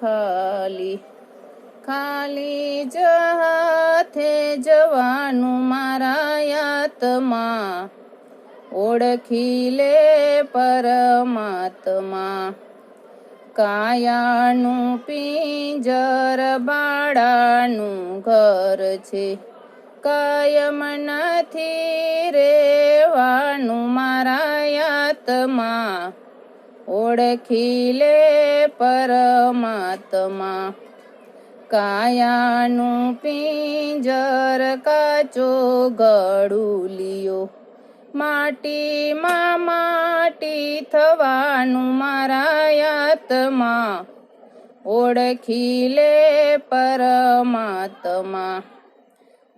ખાલી ખાલી જ હાથે જવાનું મારા યાતમાં. ઓળખી લે પરમાત્મા. કાયાનું પિંજર બાળાનું ઘર છે. કાયમ નથી રેવાનું ઓળખી લે પરમાત્મા. કાયાનું પિંજર કાચો ગળુલિયો. માટીમાં માટી થવાનું મારા આત્મા ઓળખી લે પરમાત્મા.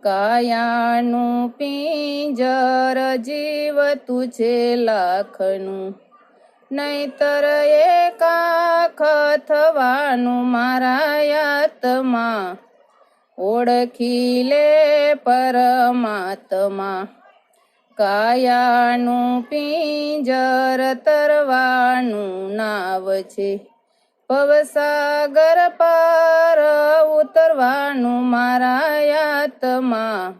કાયાનું પિંજર જીવતું છે લાખનું. નહીતર એકાખ થવાનું મારા યાતમાં. ઓળખી લે પરમાત્મા. કાયાનું પિંજર તરવાનું નાવ છે. પવસાગર પાર ઉતરવાનું મારા યાતમાં.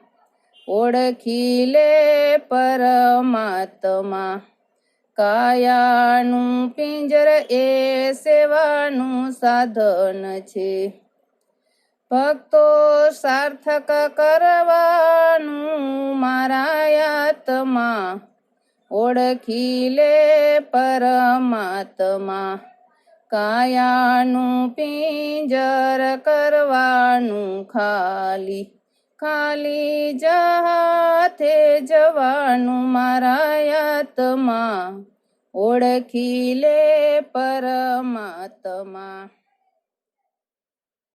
ઓળખી લે પરમાત્મા. કાયાનું પિંજર એ સેવાનું સાધન છે. ભક્તો સાર્થક કરવાનું મારા યાતમાં ઓળખી લે પરમાત્મા. કાયાનું પિંજર કરવાનું ખાલી ખાલી જહાથે જવાનું મારા યાતમાં. ઓળખી લે પરમાત્મા.